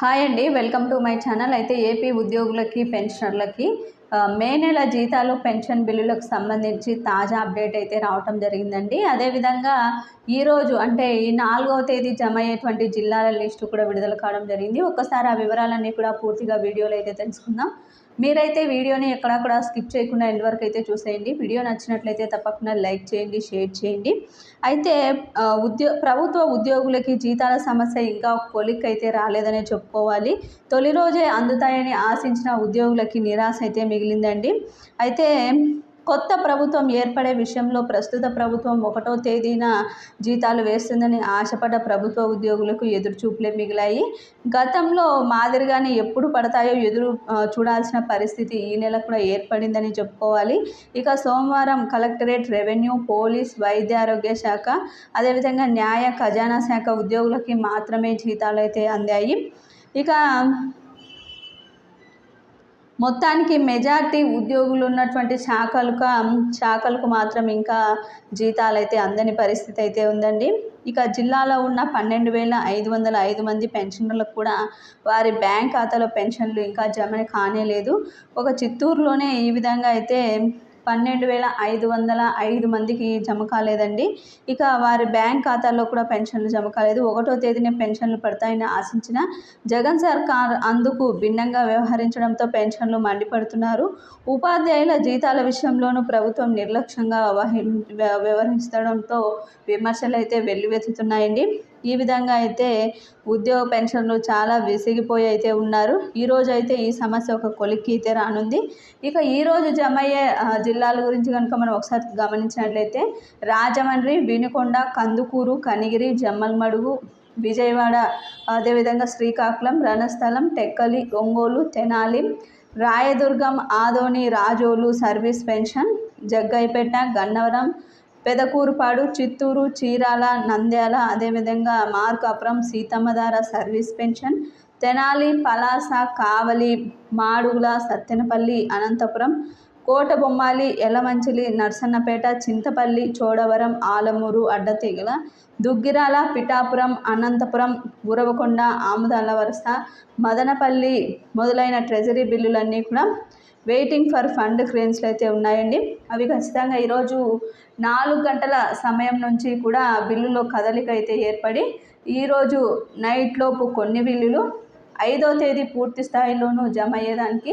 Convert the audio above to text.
Hi అండి welcome to my channel. అయితే AP ఉద్యోగులకి పెన్షనర్లకి మే నెల జీతాలు పెన్షన్ బిల్లులకు సంబంధించి తాజా అప్డేట్ అయితే రావటం జరిగిందండి. అదేవిధంగా ఈరోజు అంటే ఈ నాలుగవ తేదీ జమ అయ్యేటువంటి జిల్లాల లిస్టు కూడా విడుదల కావడం జరిగింది. ఒక్కసారి ఆ వివరాలన్నీ కూడా పూర్తిగా వీడియోలో అయితే తెలుసుకుందాం. మీరైతే వీడియోని ఎక్కడా కూడా స్కిప్ చేయకుండా ఎండ్ వరకు అయితే చూసేయండి. వీడియో నచ్చినట్లయితే తప్పకుండా లైక్ చేయండి షేర్ చేయండి. అయితే ఉద్యో ప్రభుత్వ ఉద్యోగులకి జీతాల సమస్య ఇంకా కొలిక్ అయితే రాలేదనే చెప్పుకోవాలి. తొలి రోజే అందుతాయని ఆశించిన ఉద్యోగులకి నిరాశ అయితే మిగిలిందండి. అయితే కొత్త ప్రభుత్వం ఏర్పడే విషయంలో ప్రస్తుత ప్రభుత్వం ఒకటో తేదీన జీతాలు వేస్తుందని ఆశపడ్డ ప్రభుత్వ ఉద్యోగులకు ఎదురుచూపులే మిగిలాయి. గతంలో మాదిరిగానే ఎప్పుడు పడతాయో ఎదురు చూడాల్సిన పరిస్థితి ఈ నెల కూడా ఏర్పడిందని చెప్పుకోవాలి. ఇక సోమవారం కలెక్టరేట్ రెవెన్యూ పోలీస్ వైద్య ఆరోగ్య శాఖ అదేవిధంగా న్యాయ ఖజానా శాఖ ఉద్యోగులకి మాత్రమే జీతాలు అయితే అందాయి. ఇక మొత్తానికి మెజార్టీ ఉద్యోగులు ఉన్నటువంటి శాఖలకు శాఖలకు మాత్రం ఇంకా జీతాలు అయితే అందని పరిస్థితి అయితే ఉందండి. ఇక జిల్లాలో ఉన్న పన్నెండు వేల ఐదు వందల ఐదు మంది పెన్షనర్లకు కూడా వారి బ్యాంక్ ఖాతాలో పెన్షన్లు ఇంకా జమ కానే లేదు ఒక చిత్తూరులోనే ఈ విధంగా అయితే పన్నెండు వేల ఐదు వందల ఐదు మందికి జమ కాలేదండి. ఇక వారి బ్యాంక్ ఖాతాల్లో కూడా పెన్షన్లు జమ కాలేదు. ఒకటో తేదీనే పెన్షన్లు పడతాయని ఆశించిన జగన్ సర్కార్ అందుకు భిన్నంగా వ్యవహరించడంతో పెన్షన్లు మండిపడుతున్నారు. ఉపాధ్యాయుల జీతాల విషయంలోనూ ప్రభుత్వం నిర్లక్ష్యంగా వ్యవహరించడంతో విమర్శలు అయితే వెల్లువెత్తుతున్నాయండి. ఈ విధంగా అయితే ఉద్యోగ పెన్షన్లు చాలా విసిగిపోయి అయితే ఉన్నారు. ఈరోజు అయితే ఈ సమస్య ఒక కొలిక్కి అయితే రానుంది. ఇక ఈరోజు జమ అయ్యే జిల్లాల గురించి కనుక మనం ఒకసారి గమనించినట్లయితే రాజమండ్రి వినుకొండ కందుకూరు కనిగిరి జమ్మల్మడుగు విజయవాడ అదేవిధంగా శ్రీకాకుళం రణస్థలం టెక్కలి ఒంగోలు తెనాలి రాయదుర్గం ఆదోని రాజోలు సర్వీస్ పెన్షన్ జగ్గైపేట గన్నవరం పెదకూరుపాడు చిత్తూరు చీరాల నంద్యాల అదేవిధంగా Markapuram Seethammadhara service pension Tenali Palasa Kavali Madugula Sattenapalli Anantapur Kotabommali Yelamanchili Narasannapeta Chintapalli Chodavaram Alamuru Addateegala Duggirala Pithapuram Anantapur Uravakonda Amudalavalasa Madanapalle మొదలైన ట్రెజరీ బిల్లులన్నీ కూడా వెయిటింగ్ ఫర్ ఫండ్ క్రెయిన్స్లు అయితే ఉన్నాయండి. అవి ఖచ్చితంగా ఈరోజు నాలుగు గంటల సమయం నుంచి కూడా బిల్లులో కదలిక అయితే ఏర్పడి ఈరోజు నైట్ లోపు కొన్ని బిల్లులు ఐదో తేదీ పూర్తి స్థాయిలోనూ జమ అయ్యేదానికి